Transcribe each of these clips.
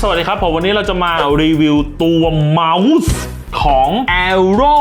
สวัสดีครับ ผมวันนี้เราจะมารีวิวตัวเมาส์ของ Aero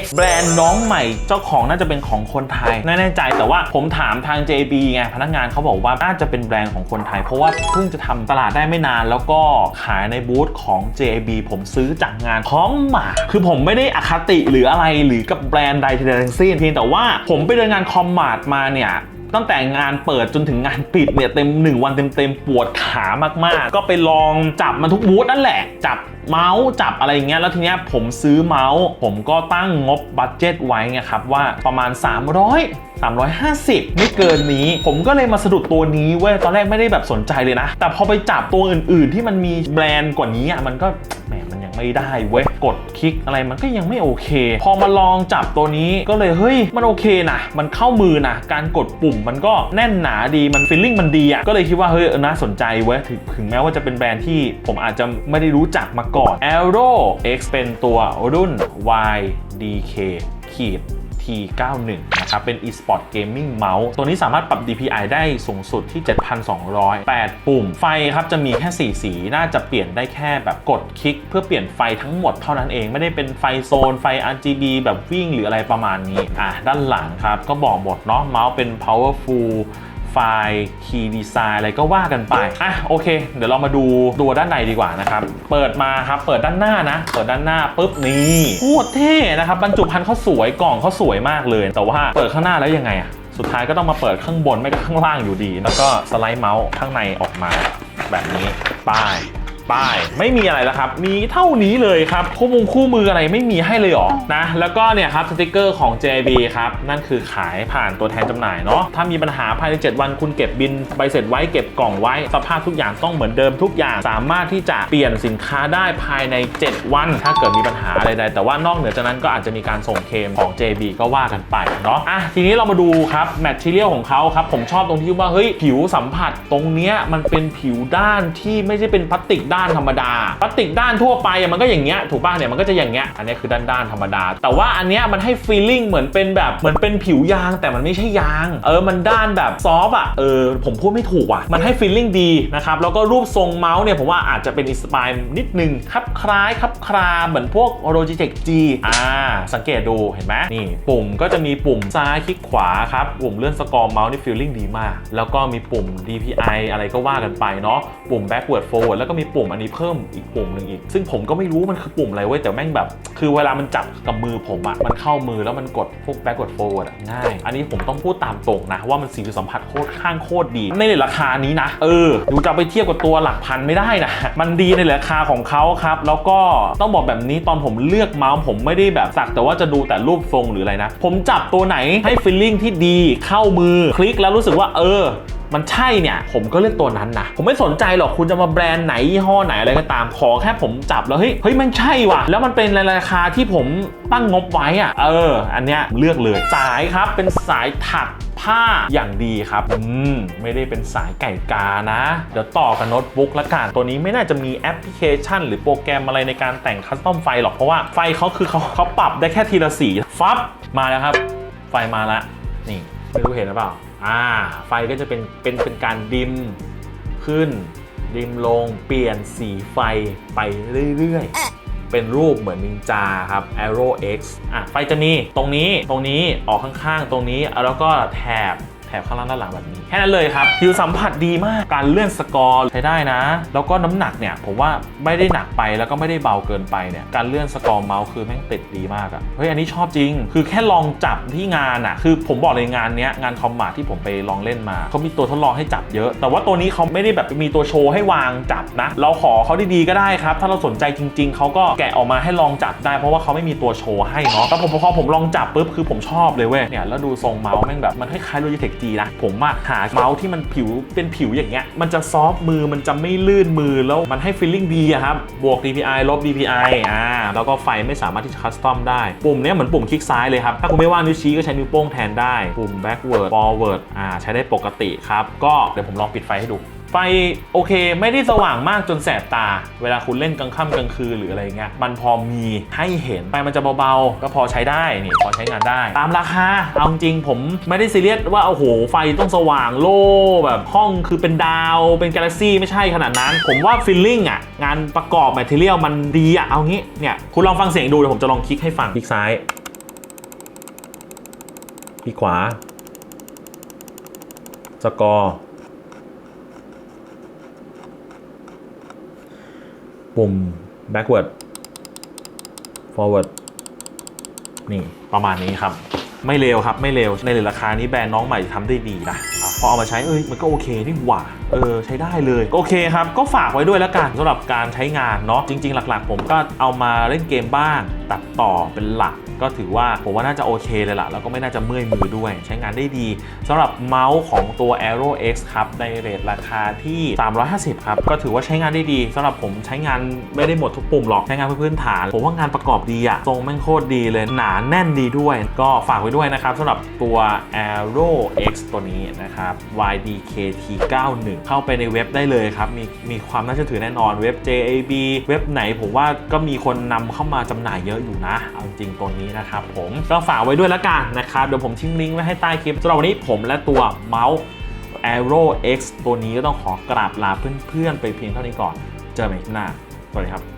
X แบรนด์น้องใหม่ เจ้าของน่าจะเป็นของคนไทยแน่ใจ แต่ว่าผมถามทาง JB ไงพนักงานเขาบอกว่าน่าจะเป็นแบรนด์ของคนไทย เพราะว่าเพิ่งจะทำตลาดได้ไม่นาน แล้วก็ขายในบูธของ JB ผมซื้อจากงานท้องหมา คือผมไม่ได้อคติหรืออะไรหรือกับแบรนด์ใดทีใดทั้งสิ้นเพียงแต่ว่าผมไปเดินงานคอมมาร์ทมาเนี่ย ตั้งแต่งานเปิดจนถึงงานปิดเนี่ยเต็ม 1 วันเต็มๆปวดขามากๆ ก็ไปลองจับมันทุกบูธนั่นแหละ จับเมาส์จับอะไรอย่างเงี้ยแล้วทีเนี้ยผมซื้อเมาส์ ผมก็ตั้งงบบัตเจตไว้ไงครับว่าประมาณ 300 350 ไม่เกินนี้ ผมก็เลยมาสะดุดตัวนี้เว้ยตอนแรกไม่ได้แบบสนใจเลยนะ แต่พอไปจับตัวอื่น ๆ ที่มันมีแบรนด์กว่านี้อะมันก็ ไม่ได้เว้ยกดคลิกอะไรมันก็ยังไม่โอเค พอมาลองจับตัวนี้ก็เลยเฮ้ยมันโอเคนะมันเข้ามือนะการกดปุ่มมันก็แน่นหนาดีมันฟิลลิ่งมันดีอะก็เลยคิดว่าเฮ้ยน่าสนใจเว้ยถึงถึงแม้ว่าจะเป็นแบรนด์ที่ผมอาจจะไม่ได้รู้จักมาก่อน Aero X เป็นตัวรุ่น YDK ขีด T91 นะครับ เป็น eSport Gaming Mouse ตัวนี้สามารถปรับ DPI ได้สูงสุดที่ 7,200 8 ปุ่ม ไฟครับจะมีแค่ 4 สี น่าจะเปลี่ยนได้แค่แบบกดคลิก เพื่อเปลี่ยนไฟทั้งหมดเท่านั้นเอง ไม่ได้เป็นไฟโซน ไฟ RGB แบบวิ่งหรืออะไรประมาณนี้ อะ ด้านหลังครับ ก็บอกหมดเนาะ เมาส์เป็น powerful ไฟล์คีย์ดีไซน์อะไรก็ว่ากันไปอะโอเค เดี๋ยวเรามาดูตัวด้านในดีกว่านะครับ เปิดมาครับ เปิดด้านหน้านะ เปิดด้านหน้าปุ๊บนี่โคตรเท่นะครับบรรจุภัณฑ์เขาสวยกล่องเขาสวยมากเลย แต่ว่าเปิดข้างหน้าแล้วยังไงอะสุดท้ายก็ต้องมาเปิดข้างบนไม่ก็ข้างล่างอยู่ดี แล้วก็สไลด์เมาส์ข้างในออกมาแบบนี้ป้าย ป้าย ไม่มีอะไรแล้วครับ มีเท่านี้เลยครับคู่มงคู่มืออะไรไม่มีให้เลยหรอนะแล้วก็เนี่ยครับสติกเกอร์ของ JB ครับนั่นคือขายผ่านตัวแทนจำหน่ายเนาะถ้ามีปัญหาภายใน 7 วันคุณเก็บบินใบเสร็จไว้เก็บกล่องไว้สภาพทุกอย่างต้องเหมือนเดิมทุกอย่างสามารถที่จะเปลี่ยนสินค้าได้ภายใน 7 วัน ถ้าเกิดมีปัญหาอะไรใดแต่ว่านอกเหนือจากนั้นก็อาจจะมีการส่งเคมของ JB ก็ว่ากันไปเนาะอะทีนี้เรามาดูครับแมทเทียลของเขาครับผมชอบตรงที่ว่าเฮ้ยผิวสัมผัสตรงเนี้ยมันเป็นผิวด้านที่ไม่ใช่เป็นพลาสติกด้านธรรมดาพลาสติกด้านทั่วไปมันก็อย่างเงี้ยถูกป่ะเนี่ยมันก็จะอย่างเงี้ยอันนี้คือด้านด้านธรรมดา แต่ว่าอันเนี้ยมันให้ฟีลลิ่งเหมือนเป็นแบบเหมือนเป็นผิวยางแต่มันไม่ใช่ยาง เออมันด้านแบบซอฟต์อะเออผมพูดไม่ถูกว่ะมันให้ฟีลลิ่งดีนะครับแล้วก็รูปทรงเมาส์เนี่ยผมว่าอาจจะเป็นอินสปายนิดนึงครับคล้ายครับคลาเหมือนพวก Logitech G อ่าสังเกตดูเห็นไหมนี่ ปุ่มก็จะมีปุ่มซ้ายคลิกขวาครับปุ่มเลื่อนสกอร์เมาส์นี่ฟีลลิ่งดีมาก แล้วก็มีปุ่ม DPI อะไรก็ว่ากันไปเนาะปุ่ม backward forward แล้วก็มีปุ่มอันนี้เพิ่มอีกปุ่มหนึ่งอีก ซึ่งผมก็ไม่รู้มันคือปุ่มอะไรเว้ยแต่แม่งแบบ คือเวลามันจับกับมือผมอะมันเข้ามือแล้วมันกดพวก backward forward อะง่าย อันนี้ผมต้องพูดตามตรงนะ ว่ามันสีสัมผัสโคตรข้างโคตรดี ในราคานี้นะ เออดูจะไปเทียบกับตัวหลักพันไม่ได้นะ มันดีในราคาของเขาครับ แล้วก็ต้องบอกแบบนี้ตอนผมเลือกเมาส์ผมไม่ได้แบบสักแต่ว่าจะดูแต่รูปทรงหรืออะไรนะ ผมจับตัวไหนให้ฟีลลิ่งที่ดีเข้ามือคลิกแล้วรู้สึกว่าเออ มันใช่เนี่ย ผมก็เลือกตัวนั้นนะผมไม่สนใจหรอกคุณจะมาแบรนด์ไหนยี่ห้อไหนอะไรก็ตามขอแค่ผมจับแล้วเฮ้ยเฮ้ยมันใช่ว่ะแล้วมันเป็นราคาที่ผมตั้งงบไว้อะเออ อันเนี้ยเลือกเลยสายครับเป็นสายถักผ้าอย่างดีครับ อืม ไม่ได้เป็นสายไก่กานะ เดี๋ยวต่อกับโน้ตบุ๊กละกัน ตัวนี้ไม่น่าจะมีแอปพลิเคชัน หรือโปรแกรมอะไรในการแต่งคัสตอมไฟหรอก เพราะว่าไฟเขาคือเขาเขาปรับได้แค่ทีละสี ฟับ มาแล้วครับ ไฟมาล้วนี่ ไม่รู้เห็นหรือเปล่า อ่าไฟก็จะเป็นเป็นเป็นการดิมขึ้น ดิมลงเปลี่ยนสีไฟไปเรื่อยๆ เป็นรูปเหมือนนินจาครับ Arrow X อะไฟจะมีตรงนี้ตรงนี้ออกข้างๆ ตรงนี้แล้วก็แถบ แถบข้างล่างด้านหลังแบบนี้ แค่นั้นเลยครับผิวสัมผัสดีมากการเลื่อนสกอร์ใช้ได้นะ แล้วก็น้ำหนักเนี่ยผมว่าไม่ได้หนักไปแล้วก็ไม่ได้เบาเกินไปเนี่ยการเลื่อนสกอร์เมาส์คือแม่งติดดีมากอะ่ะเฮ้ยอันนี้ชอบจริง คือแค่ลองจับที่งานอะ่ะคือผมบอกเลยงานเนี้ยงานคอมมาที่ผมไปลองเล่นมาเขามีตัวทดลองให้จับเยอะ แต่ว่าตัวนี้เขาไม่ได้แบบมีตัวโชว์ให้วางจับนะเราขอเขาดีๆก็ได้ครับ ถ้าเราสนใจจริง ๆเขาก็แกะออกมาให้ลองจับได้เพราะว่าเขาไม่มีตัวโชว์ให้เนาะแต่ผมพอผมลองจับปุ๊บคือผมชอบเลยเว้ยเนี่ยแล้วดูทรงเมาส์แม่งแบบมันคล้ายๆโลจิเทคดีนะผมว่าหาเมาส์ที่มันผิวเป็นผิวอย่างเงี้ยมันจะซอฟมือมันจะไม่ลื่นมือแล้วมันให้ฟีลลิ่งดีอะครับบวก DPI ลบ DPI อ่าแล้วก็ไฟไม่สามารถที่จะคัสตอมได้ ปุ่มเนี้ยเหมือนปุ่มคลิกซ้ายเลยครับ ถ้าคุณไม่ว่างนิ้วชี้ก็ใช้นิ้วโป้งแทนได้ ปุ่ม backward forward อ่าใช้ได้ปกติครับ ก็เดี๋ยวผมลองปิดไฟให้ดู ไฟโอเคไม่ได้สว่างมากจนแสบตา เวลาคุณเล่นกลางค่ำกลางคืนหรืออะไรเงี้ยมันพอมีให้เห็นไฟมันจะเบาๆ ก็พอใช้ได้นี่พอใช้งานได้ ตามราคาเอาจริงผมไม่ได้ซีเรียสว่าโอ้โหไฟต้องสว่างโล่แบบห้องคือเป็นดาวเป็นกาแล็กซี่ไม่ใช่ขนาดนั้น ผมว่าฟีลลิ่งอะงานประกอบแมทเทียลมันดีอะเอางี้เนี่ยคุณลองฟังเสียงดูเดี๋ยวผมจะลองคลิกให้ฟังคลิกซ้ายคลิกขวาสกอร์ ปุ่ม backward forward นี่ประมาณนี้ครับ ไม่เลวครับไม่เลวในราคานี้แบรนด์น้องใหม่ทำได้ดีนะพอเอามาใช้เอ้ยมันก็โอเคนี่หว่าเออใช้ได้เลย โอเคครับ ก็ฝากไว้ด้วยแล้วกันสำหรับการใช้งานเนาะจริง ๆ หลัก ๆ ผมก็เอามาเล่นเกมบ้าง ตัดต่อเป็นหลัก ก็ถือว่าผมว่าน่าจะโอเคเลยล่ะ แล้วก็ไม่น่าจะเมื่อยมือด้วย ใช้งานได้ดีสำหรับเมาส์ของตัว Aero X ครับในเรทราคาที่ 350 ครับ ก็ถือว่าใช้งานได้ดีสำหรับผมใช้งานไม่ได้หมดทุกปุ่มหรอกใช้งานเพื่อพื้นฐาน ผมว่างานประกอบดีอะทรงแม่งโคตรดีเลยหนาแน่นดีด้วย ก็ฝากไว้ด้วยนะครับสำหรับตัว Aero X ตัวนี้นะครับ YDKT91 เข้าไปในเว็บได้เลยครับ มีมีความน่าเชื่อถือแน่นอนเว็บ JAB เว็บไหนผมว่าก็มีคนนำเข้ามาจำหน่ายเยอะอะอยู่นะ เอาจริงตัวนี้นะครับผมก็ฝากไว้ด้วยละกันนะครับ เดี๋ยวผมทิ้งลิงก์ไว้ให้ใต้คลิปสำหรับวันนี้ผมและตัวเมาส์ Aero X ตัวนี้ก็ต้องขอกราบลาเพื่อนๆ ไปเพียงเท่านี้ก่อน เจอกันใหม่คลิปหน้า สวัสดีครับ